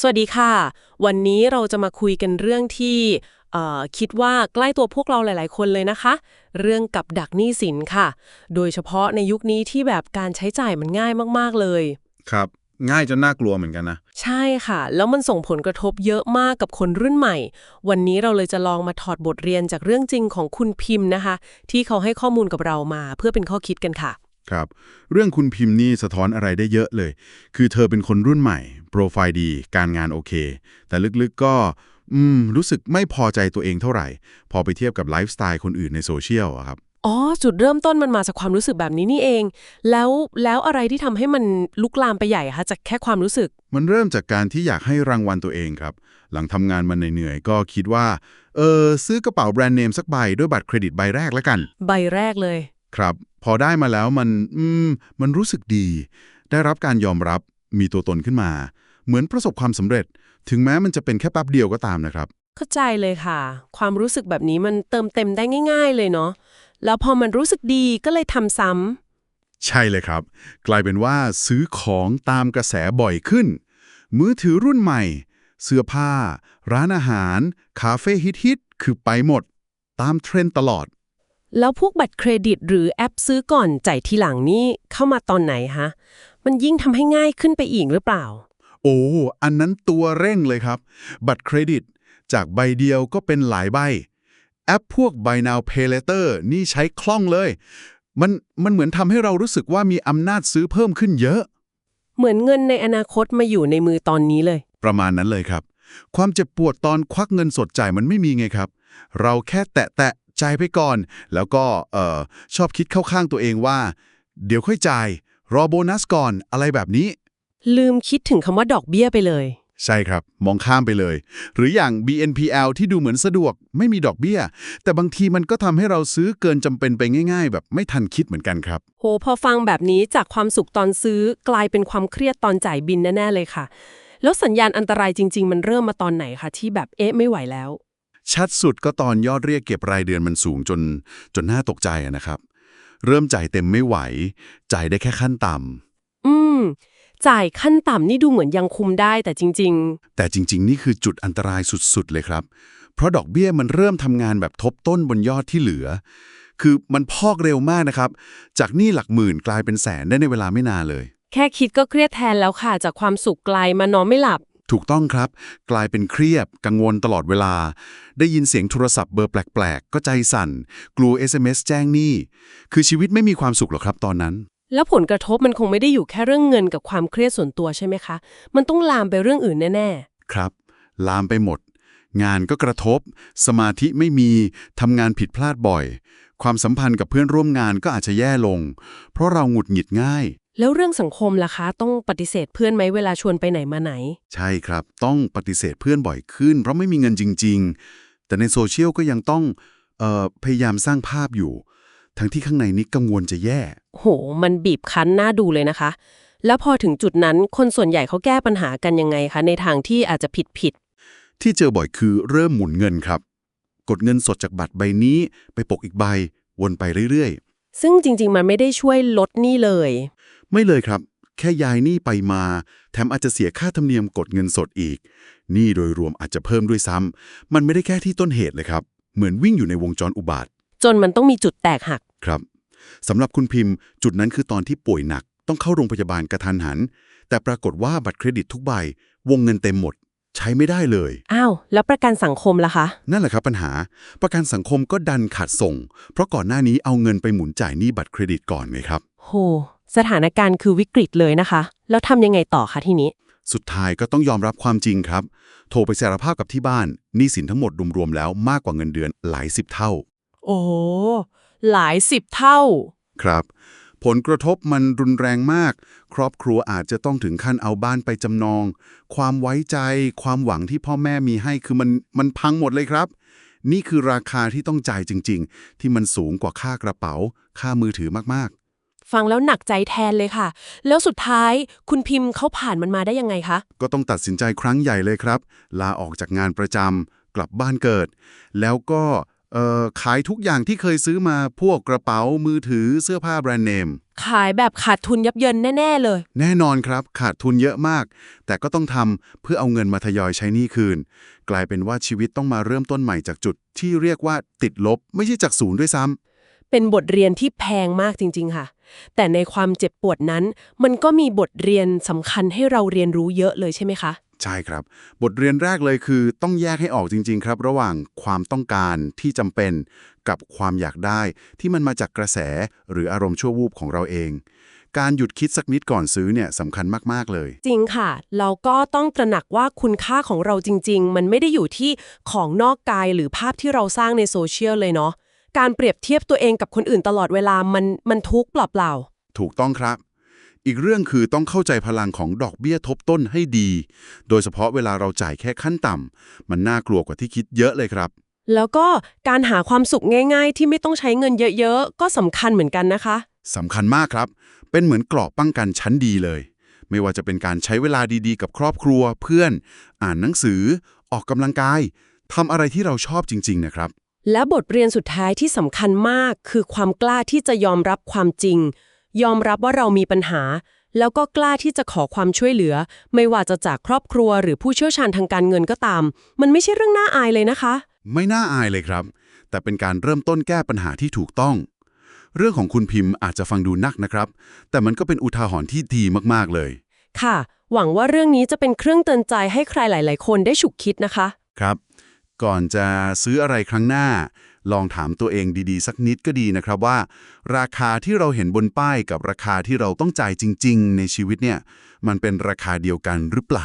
สวัสดีค่ะ วันนี้เราจะมาคุยกันเรื่องที่เอ่อคิดว่าใกล้ตัวพวกเราหลาย ๆ คนเลยนะคะ เรื่องกับดักหนี้สินค่ะ โดยเฉพาะในยุคนี้ที่แบบการใช้จ่ายมันง่ายมาก ๆ เลย ครับ ง่ายจนน่ากลัวเหมือนกันนะ ใช่ค่ะ แล้วมันส่งผลกระทบเยอะมากกับคนรุ่นใหม่ วันนี้เราเลยจะลองมาถอดบทเรียนจากเรื่องจริงของคุณพิมพ์นะคะ ที่เขาให้ข้อมูลกับเรามาเพื่อเป็นข้อคิดกันค่ะ ครับ เรื่องคุณพิมพ์นี่สะท้อนอะไรได้เยอะเลย คือเธอเป็นคนรุ่นใหม่ โปรไฟล์ดี การงานโอเค แต่ลึกๆก็อืมรู้สึกไม่พอใจตัวเองเท่าไหร่ พอไปเทียบกับไลฟ์สไตล์คนอื่นในโซเชียลอะครับ อ๋อ จุดเริ่มต้นมันมาจากความรู้สึกแบบนี้นี่เอง แล้วแล้วอะไรที่ทำให้มันลุกลามไปใหญ่คะจากแค่ความรู้สึก มันเริ่มจากการที่อยากให้รางวัลตัวเองครับ หลังทำงานมันเหนื่อยๆก็คิดว่า เออซื้อกระเป๋าแบรนด์เนมสักใบด้วยบัตรเครดิตใบแรกแล้วกัน ใบแรกเลย ครับ พอได้มาแล้วมันอืมมันรู้สึกดี ได้รับการยอมรับมีตัวตนขึ้นมา เหมือนประสบความสำเร็จ ถึงแม้มันจะเป็นแค่แป๊บเดียวก็ตามนะครับ เข้าใจเลยค่ะ ความรู้สึกแบบนี้มันเติมเต็มได้ง่าย ๆ เลยเนาะแล้วพอมันรู้สึกดีก็เลยทำซ้ำใช่เลยครับ กลายเป็นว่าซื้อของตามกระแสบ่อยขึ้น มือถือรุ่นใหม่ เสื้อผ้า ร้านอาหาร คาเฟ่ฮิตๆคือไปหมด ตามเทรนด์ตลอด แล้วพวกบัตรเครดิตหรือแอปซื้อก่อนจ่ายทีหลังนี่เข้ามาตอนไหนฮะ มันยิ่งทำให้ง่ายขึ้นไปอีกหรือเปล่า โอ้ อันนั้นตัวเร่งเลยครับ บัตรเครดิต จากใบเดียวก็เป็นหลายใบ แอปพวก Buy Now Pay Later นี่ใช้คล่องเลย มันมันเหมือนทำให้เรารู้สึกว่ามีอำนาจซื้อเพิ่มขึ้นเยอะ เหมือนเงินในอนาคตมาอยู่ในมือตอนนี้เลย ประมาณนั้นเลยครับ ความเจ็บปวดตอนควักเงินสดจ่ายมันไม่มีไงครับ เราแค่แตะแตะ จ่ายไปก่อน แล้วก็เอ่อชอบคิดเข้าข้างตัวเองว่า เดี๋ยวค่อยจ่าย รอโบนัสก่อนอะไรแบบนี้ ลืมคิดถึงคำว่าดอกเบี้ยไปเลย ใช่ครับ มองข้ามไปเลย หรืออย่าง BNPL ที่ดูเหมือนสะดวก ไม่มีดอกเบี้ย แต่บางทีมันก็ทำให้เราซื้อเกินจำเป็นไปง่าย ๆ แบบไม่ทันคิดเหมือนกันครับ โห พอฟังแบบนี้จากความสุขตอนซื้อกลายเป็นความเครียดตอนจ่ายบินแน่ๆเลยค่ะ แล้วสัญญาณอันตรายจริง ๆ มันเริ่มมาตอนไหนคะที่แบบเอ๊ะไม่ไหวแล้ว ชัดสุดก็ตอนยอดเรียกเก็บรายเดือนมันสูงจนจนน่าตกใจอะนะครับ เริ่มจ่ายเต็มไม่ไหว จ่ายได้แค่ขั้นต่ำอืม จ่ายขั้นต่ำนี่ดูเหมือนยังคุมได้แต่จริงแต่จริง ๆ นี่คือจุดอันตรายสุด ๆ เลยครับ เพราะดอกเบี้ยมันเริ่มทำงานแบบทบต้นบนยอดที่เหลือ คือมันพอกเร็วมากนะครับ จากหนี้หลักหมื่นกลายเป็นแสนได้ในเวลาไม่นานเลยๆแค่คิดก็เครียดแทนแล้วค่ะ จากความสุขกลายมานอนไม่หลับ ถูกต้องครับ กลายเป็นเครียดกังวลตลอดเวลา ได้ยินเสียงโทรศัพท์เบอร์แปลก ๆ ก็ใจสั่น กลัว SMS แจ้งหนี้ คือชีวิตไม่มีความสุขหรอกครับตอนนั้น แล้วผลกระทบมันคงไม่ได้อยู่แค่เรื่องเงินกับความเครียดส่วนตัวใช่ไหมคะ มันต้องลามไปเรื่องอื่นแน่ครับ ลามไปหมด งานก็กระทบ สมาธิไม่มีทำงานผิดพลาดบ่อย ความสัมพันธ์กับเพื่อนร่วมงานก็อาจจะแย่ลง เพราะเราหงุดหงิดง่ายๆ แล้วเรื่องสังคมล่ะคะ ต้องปฏิเสธเพื่อนไหมเวลาชวนไปไหนมาไหน ใช่ครับ ต้องปฏิเสธเพื่อนบ่อยขึ้น เพราะไม่มีเงินจริง ๆ แต่ในโซเชียลก็ยังต้องเอ่อพยายามสร้างภาพอยู่ ทั้งที่ข้างในนี้กังวลจะแย่ โห มันบีบคั้นน่าดูเลยนะคะ แล้วพอถึงจุดนั้นคนส่วนใหญ่เขาแก้ปัญหากันยังไงคะ ในทางที่อาจจะผิดผิด ที่เจอบ่อยคือเริ่มหมุนเงินครับ กดเงินสดจากบัตรใบนี้ ไปปกอีกใบวนไปเรื่อยๆ ซึ่งจริง ๆ มันไม่ได้ช่วยลดหนี้เลยๆ ไม่เลยครับ แค่ย้ายหนี้ไปมา แถมอาจจะเสียค่าธรรมเนียมกดเงินสดอีกหนี้โดยรวมอาจจะเพิ่มด้วยซ้ำมันไม่ได้แค่ที่ต้นเหตุเลยครับ เหมือนวิ่งอยู่ในวงจรอุบาท จนมันต้องมีจุดแตกหักครับสำหรับคุณพิมพ์ จุดนั้นคือตอนที่ป่วยหนัก ต้องเข้าโรงพยาบาลกระทันหัน แต่ปรากฏว่าบัตรเครดิตทุกใบ วงเงินเต็มหมด ใช้ไม่ได้เลย อ้าว แล้วประกันสังคมล่ะคะ นั่นแหละครับปัญหา ประกันสังคมก็ดันขาดส่ง เพราะก่อนหน้านี้เอาเงินไปหมุนจ่ายหนี้บัตรเครดิตก่อนไงครับ โห สถานการณ์คือวิกฤตเลยนะคะ แล้วทำยังไงต่อคะทีนี้ สุดท้ายก็ต้องยอมรับความจริงครับ โทรไปสารภาพกับที่บ้านหนี้สินทั้งหมดรวมๆแล้วมากกว่าเงินเดือนหลายสิบเท่า โอ้หลายสิบเท่า ครับ ผลกระทบมันรุนแรงมาก ครอบครัวอาจจะต้องถึงขั้นเอาบ้านไปจำนอง ความไว้ใจ ความหวังที่พ่อแม่มีให้คือมันมันพังหมดเลยครับ นี่คือราคาที่ต้องจ่ายจริง ๆ ที่มันสูงกว่าค่ากระเป๋า ค่ามือถือมาก ฟังแล้วหนักใจแทนเลยค่ะ แล้วสุดท้ายคุณพิมพ์เขาผ่านมันมาได้ยังไงคะๆก็ต้องตัดสินใจครั้งใหญ่เลยครับ ลาออกจากงานประจำกลับบ้านเกิด แล้วก็เอ่อขายทุกอย่างที่เคยซื้อมาพวกกระเป๋ามือถือเสื้อผ้าแบรนด์เนม ขายแบบขาดทุนยับเยินแน่ ๆ เลย แน่นอนครับ ขาดทุนเยอะมาก แต่ก็ต้องทำเพื่อเอาเงินมาทยอยใช้หนี้คืน กลายเป็นว่าชีวิตต้องมาเริ่มต้นใหม่จากจุดที่เรียกว่าติดลบ ไม่ใช่จากศูนย์ด้วยซ้ำ เป็นบทเรียนที่แพงมากจริง ๆ ค่ะ แต่ในความเจ็บปวดนั้น มันก็มีบทเรียนสำคัญให้เราเรียนรู้เยอะเลยใช่ไหมคะ ใช่ครับ บทเรียนแรกเลยคือต้องแยกให้ออกจริง ๆ ครับ ระหว่างความต้องการที่จำเป็นกับความอยากได้ ที่มันมาจากกระแสหรืออารมณ์ชั่ววูบของเราเอง การหยุดคิดสักนิดก่อนซื้อเนี่ยสำคัญมากๆเลย จริงค่ะ เราก็ต้องตระหนักว่าคุณค่าของเราจริง ๆ มันไม่ได้อยู่ที่ของนอกกายหรือภาพที่เราสร้างในโซเชียลเลยเนาะ การเปรียบเทียบตัวเองกับคนอื่นตลอดเวลามันมันทุกข์เปล่าถูกต้องครับ อีกเรื่องคือต้องเข้าใจพลังของดอกเบี้ยทบต้นให้ดี โดยเฉพาะเวลาเราจ่ายแค่ขั้นต่ำมันน่ากลัวกว่าที่คิดเยอะเลยครับๆแล้วก็การหาความสุขง่าย ๆ ที่ไม่ต้องใช้เงินเยอะๆ ก็สำคัญเหมือนกันนะคะสำคัญมากครับ เป็นเหมือนเกราะป้องกันชั้นดีเลย ไม่ว่าจะเป็นการใช้เวลาดีๆ กับครอบครัว เพื่อน อ่านหนังสือ ออกกำลังกายทำอะไรที่เราชอบจริง ๆ นะครับ และบทเรียนสุดท้ายที่สำคัญมากคือความกล้าที่จะยอมรับความจริง ยอมรับว่าเรามีปัญหา แล้วก็กล้าที่จะขอความช่วยเหลือ ไม่ว่าจะจากครอบครัวหรือผู้เชี่ยวชาญทางการเงินก็ตาม มันไม่ใช่เรื่องน่าอายเลยนะคะ ไม่น่าอายเลยครับ แต่เป็นการเริ่มต้นแก้ปัญหาที่ถูกต้อง เรื่องของคุณพิมพ์อาจจะฟังดูนักนะครับ แต่มันก็เป็นอุทาหรณ์ที่ดีมากๆเลย ค่ะ หวังว่าเรื่องนี้จะเป็นเครื่องเตือนใจให้ใครหลาย ๆ คนได้ฉุกคิดนะคะ ครับ ก่อนจะซื้ออะไรครั้งหน้า ลองถามตัวเองดีๆ สักนิดก็ดีนะครับว่า ราคาที่เราเห็นบนป้ายกับราคาที่เราต้องจ่ายจริง ๆ ในชีวิตเนี่ย มันเป็นราคาเดียวกันหรือเปล่า